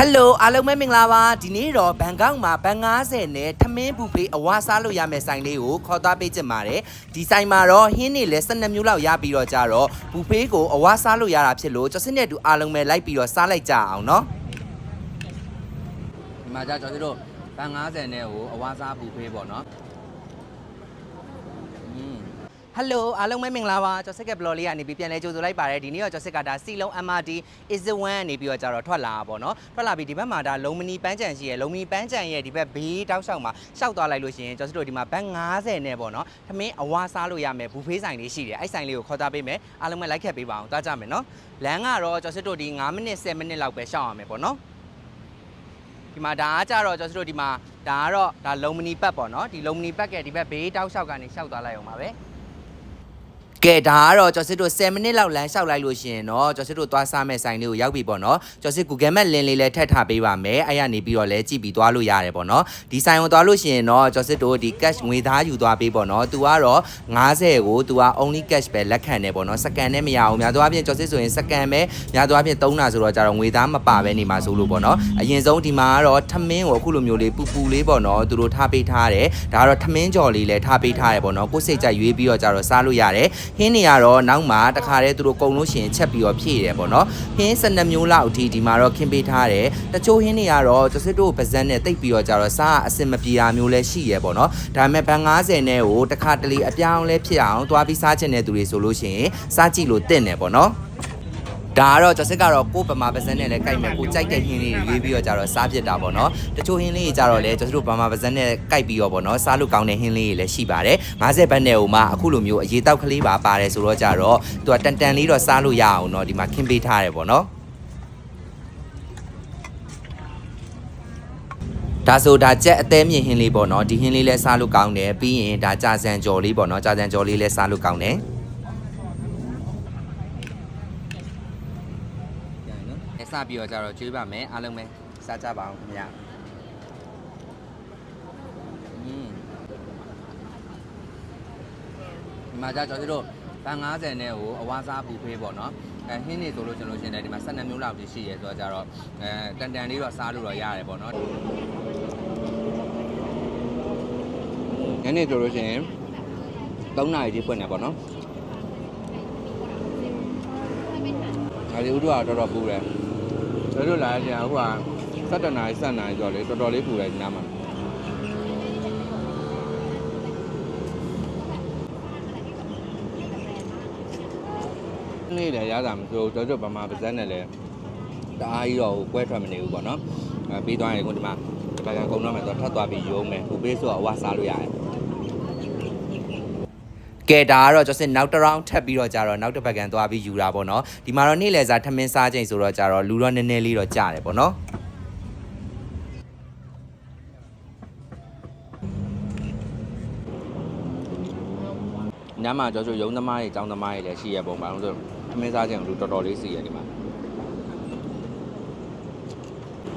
ဟယ်လိုအားလုံးပဲမင်္ဂလာပါဒီနေ့တော့ဘန်ကောက်မှာဘန်90နဲ့ထမင်းဘူဖေးအဝါစားလို့ရမယ့်ဆိုင်လေးကိုခေါ်သွားပေးချင်ပါတယ်ဒီဆိုင်မှာတော့ဟင်းနေလဲ12မျိုးလောက်ရပြီးတော့ကြတော့ဘူဖေးကိုအဝါစားလို့ရတာဖြစ်လို့ကျွန်စနဲ့တူအားလုံးပဲလိုက်ပြီးတော့စားလိုက်ကြအောင်နော်ဒီမှာကြကျွန်တော်တို့ဘန်90နဲ့ကိုအဝါစားဘူဖေးပေါ့နော်ဟယ် လိုအားလုံးပဲမင်္ဂလာပါကျော်စစ်ကဘလော်လေးကနေပြီးပြန်လဲကြိုဆိုလိုက်ပါတယ်ဒီနေ့တော့ကျော်စစ်ကဒါစီလုံး MRT is the one နေပြီးတော့ကြတော့ထွက်လာတာပေါ့နော်ထွက်လာပြီးဒီဘက်မှာဒါလုံမနီပန်းချန်ရှိရယ်လုံမနီပန်းချန်ရဲ့ဒီဘက်ဘေးတောက်လျှောက်မှာရှောက်သွားလိုက်လို့ရှိရင်ကျော်စစ်တို့ဒီမှာဘတ်90နဲ့ပေါ့နော်သမင်းအဝါစားလို့ရမယ်ဘူဖေးဆိုင်လေးရှိတယ်အဲ့ဆိုင်လေးကိုခေါ်သားပေးမယ်အားလုံးပဲလိုက်ခက်ပေးပါအောင်သွားကြမယ်နော်လမ်းကတော့ကျော်စစ်တို့ဒီ9မိနစ်10မိနစ်လောက်ပဲရှောက်ရမယ်ပေါ့နော်ဒီမှာဒါကကြတော့ကျော်စစ်တို့ဒီမှာဒါကတော့ဒါလုံမနီပတ်ပေါ့နော်ဒီလုံမနီပတ်ကဒီဘက်ဘေးတောက်လျှောက်ကနေရှောက်သွားလိုက်အောင်ပါပဲ ကဲဒါကတော့ကျော်စစ်တို့10မိနစ်လောက်လမ်းလျှောက်လိုက်လို့ရှိရင်တော့ကျော်စစ်တို့သွားစားမဲ့ဆိုင်လေးကိုရောက်ပြီပေါ့နော်ကျော်စစ် Google Map လင်းလေးလည်းထည့်ထားပေးပါမယ်အဲ့ရနေပြီးတော့လည်းကြည့်ပြီးသွားလို့ရတယ်ပေါ့နော်ဒီဆိုင်ကိုသွားလို့ရှိရင်တော့ကျော်စစ်တို့ဒီ cash ငွေသားယူသွားပေးပေါ့နော်သူကတော့90ကိုသူက only cash ပဲလက်ခံတယ်ပေါ့နော်စကန်နဲ့မရအောင်များသောအားဖြင့်ကျော်စစ်ဆိုရင်စကန်ပဲများသောအားဖြင့်သုံးတာဆိုတော့ကြတော့ငွေသားမပါပဲနေမှာဆိုလို့ပေါ့နော်အရင်ဆုံးဒီမှာကတော့ထမင်းကိုအခုလိုမျိုးလေးပူပူလေးပေါ့နော်သူတို့ထားပေးထားတယ်ဒါကတော့ထမင်းကြော်လေးလည်းထားပေးထားတယ်ပေါ့နော်ကိုယ်စိတ်ကြိုက်ရွေးပြီးတော့ကြတော့စားလို့ရတယ်ဟင်းနေရတော့နောက်မှတခါတည်းသူတို့ကုံလို့ရှိရင်ချက်ပြီးတော့ဖြည့်တယ်ပေါ့နော်ဟင်း12မျိုးလောက်အထိဒီမှာတော့ခင်းပေးထားတယ်တချို့ဟင်းတွေကတော့ကျစစ်တို့ပါဇက်နဲ့တိတ်ပြီးတော့ကြတော့စားအစင်မပြေတာမျိုးလည်းရှိရပေါ့နော်ဒါပေမဲ့ဘန်90နဲ့ကိုတခါတလေအပြောင်းလဲဖြစ်အောင်သွားပြီးစားချင်တဲ့သူတွေဆိုလို့ရှိရင်စားကြည့်လို့တင့်တယ်ပေါ့နော် ဒါကတော့ကျွန်စစ်ကတော့ကိုဗမာပါဇက်နဲ့လည်းကြိုက်မယ်ကိုကြိုက်တဲ့ဟင်းလေးတွေရွေးပြီးတော့ကြတော့စားပြစ်တာပေါ့နော်တချို့ဟင်းလေးတွေကြတော့လည်းကျွန်တော်တို့ဗမာပါဇက်နဲ့ကြိုက်ပြီးတော့ပေါ့နော်စားလို့ကောင်းတဲ့ဟင်းလေးတွေလည်းရှိပါတယ်50ဘတ်နဲ့ဟိုမှာအခုလိုမျိုးအရေးတောက်ကလေးပါပါတယ်ဆိုတော့ကြတော့သူကတန်တန်လေးတော့စားလို့ရအောင်နော်ဒီမှာခင်းပေးထားတယ်ပေါ့နော်ဒါဆိုဒါကြက်အသေးမြင့်ဟင်းလေးပေါ့နော်ဒီဟင်းလေးလဲစားလို့ကောင်းတယ်ပြီးရင်ဒါကြာစံကြော်လေးပေါ့နော်ကြာစံကြော်လေးလဲစားလို့ကောင်းတယ် စပြီးတော့ကြတော့ကျွေးပါမယ်အားလုံးပဲစားကြပါအောင်ခင်ဗျာอืมဒီမှာကြကျွန်တော်တို့ဘန်90နဲ့ကိုအဝါစားပူဖေးပေါ့နော်အဲဟင်းနေဆိုလို့ကျွန်တော်ရှင်တယ်ဒီမှာ12မျိုးလောက်တည်းရှိရဲဆိုတော့ကြတော့အဲတန်တန်လေးတော့စားလို့တော့ရတယ်ပေါ့နော်ညနေဆိုလို့ရှိရင်3နာရီကြီးဖွင့်နေပေါ့နော်အဲဒီဥဒ္ဓကတော့တော်တော်ပူတယ် တို့တို့လာကြဟိုက7နာရီ7နာရီကျော်လေတော်တော်လေးပူတယ်ဒီနားမှာနေ့လည်းရတာမဆိုတို့တို့ဗမာပါဇက်နဲ့လည်းတအားကြီးတော့ကွဲထွက်မနေဘူးပေါ့နော်အဲပြီးသွားရင်ကိုဒီမှာဒီဘက်ကကုံတော့မယ်တော့ထပ်သွားပြီးရုံးမယ်ဘူပေးဆိုတော့အဝါစားလို့ရတယ် ကဲဒါကတော့ကျွန်တော်နောက်တစ် round ထပ်ပြီးတော့ကြာတော့နောက်တစ်ပတ်ကန်သွားပြီးယူတာပေါ့နော်ဒီမှာတော့နေ့လယ်စာထမင်းစားချိန်ဆိုတော့ကြာတော့လူတော့နည်းနည်းလေးတော့ကြာတယ်ပေါ့နော်ညမှာကျွန်တော်တို့ရုံးသမားတွေចောင်းသမားတွေလည်းရှိရပုံပါလို့ဆိုထမင်းစားချိန်လူတော်တော်လေးစီရဒီမှာ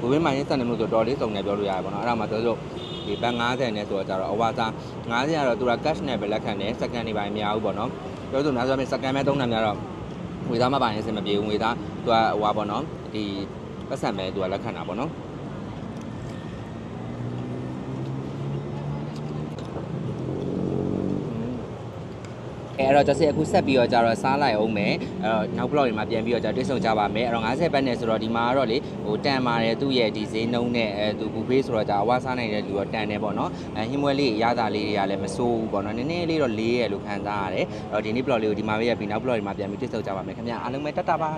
ဘုရင်မိုင်းစံနေလို့ဆိုတော်လေးစုံနေပြောလို့ရတယ်ပေါ့နော်အဲ့ဒါမှကျွန်တော်တို့ဒီဘတ်90နဲ့ဆိုတော့ကြတော့အဝါစား90ကတော့သူက cash နဲ့ပဲလက်ခံတယ်စကန်တွေပိုင်းမရဘူးပေါ့နော်ပြောလို့များဆိုရင်စကန်မဲ့သုံးတာများတော့ငွေသားမပိုင်ရင်အဆင်မပြေဘူးငွေသားသူကဟိုပါပေါ့နော်ဒီပတ်စံပဲသူကလက်ခံတာပေါ့နော် အဲအဲ့တော့ကျွန်တော်အခုဆက်ပြီးတော့ကြတော့စားလိုက်အောင်မယ်အဲ့တော့နောက် blog တွေမှာပြန်ပြီးတော့ကြတွေ့ဆုံကြပါမယ်အဲ့တော့90ဘတ်နဲ့ဆိုတော့ဒီမှာကတော့လေဟိုတန်ပါတယ်သူ့ရဲ့ဒီဈေးနှုန်းနဲ့အဲသူဘူဖေးဆိုတော့ကြအဝါစားနိုင်တဲ့လူတော့တန်တယ်ပေါ့နော်အဲဟင်းမွဲလေးရတာလေးတွေကလည်းမစိုးဘူးပေါ့နော်နည်းနည်းလေးတော့လေးရလို့ခံစားရတယ်အဲ့တော့ဒီနေ့ blog လေးကိုဒီမှာပဲရပ်ပြီးနောက် blog တွေမှာပြန်ပြီးတွေ့ဆုံကြပါမယ်ခင်ဗျာအားလုံးပဲတတ်တာပါ